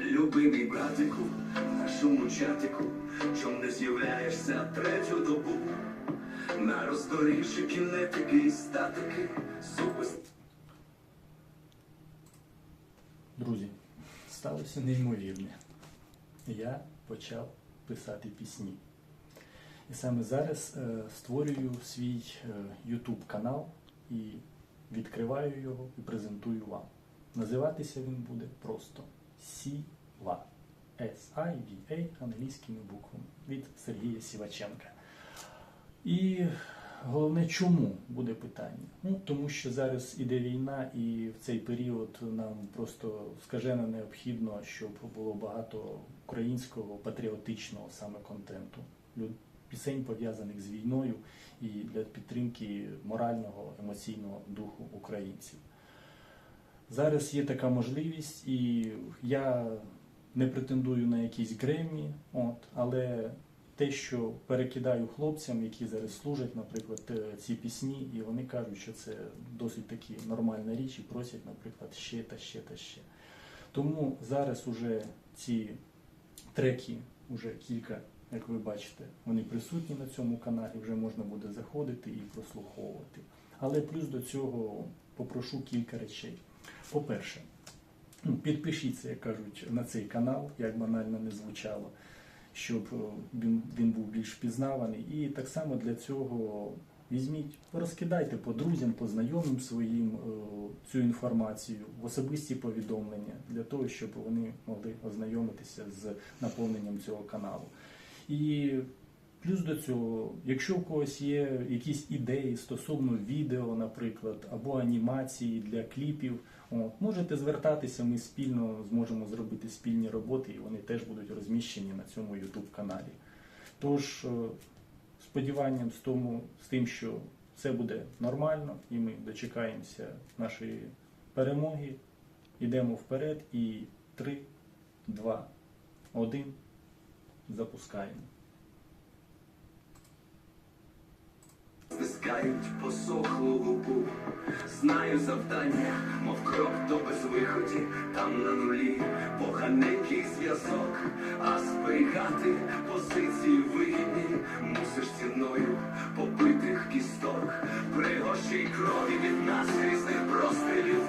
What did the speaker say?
Любимий братику, нашому чатику, чом не з'являєшся третю добу? На роздоріжжі кінетики і статики, супер Друзі, сталося неймовірне. Я почав писати пісні. І саме зараз е, створюю свій е, YouTube канал і відкриваю його і презентую вам. Називатися він буде просто Сіва. S-I-V-A англійськими буквами від Сергія Сіваченка. І головне, чому буде питання? Ну, тому що зараз іде війна, і в цей період нам просто скажено необхідно, щоб було багато українського патріотичного саме контенту, пісень пов'язаних з війною і для підтримки морального, емоційного духу українців. Зараз є така можливість, і я не претендую на якісь Греммі, от, але те, що перекидаю хлопцям, які зараз служать, наприклад, е, ці пісні, і вони кажуть, що це досить таки нормальна річ, і просять, наприклад, ще та ще та ще. Тому зараз уже ці треки, вже кілька, як ви бачите, вони присутні на цьому каналі, вже можна буде заходити і прослуховувати. Але плюс до цього попрошу кілька речей. По-перше, ну, підпишіться, як кажуть, на цей канал, як банально не звучало, щоб е, він, він був більш впізнаваний. І так само для цього візьміть, розкидайте по друзям, по знайомим своїм е, цю інформацію в особисті повідомлення для того, щоб вони могли ознайомитися з наповненням цього каналу. І Плюс до цього, якщо у когось є якісь ідеї стосовно відео, наприклад, або анімації для кліпів, от, можете звертатися, ми спільно зможемо зробити спільні роботи, і вони теж будуть розміщені на цьому YouTube каналі. Тож, е, сподіванням з, тому, з тим, що все буде нормально, і ми дочекаємося нашої перемоги, йдемо вперед і 3, 2, 1, запускаємо. Стискають посохлу губу. Знаю завдання, мов крок до безвиході, там на нулі поганенький зв'язок, а зберігати позиції вигідні мусиш ціною побитих кісток, пригощій крові від нас різних прострілів,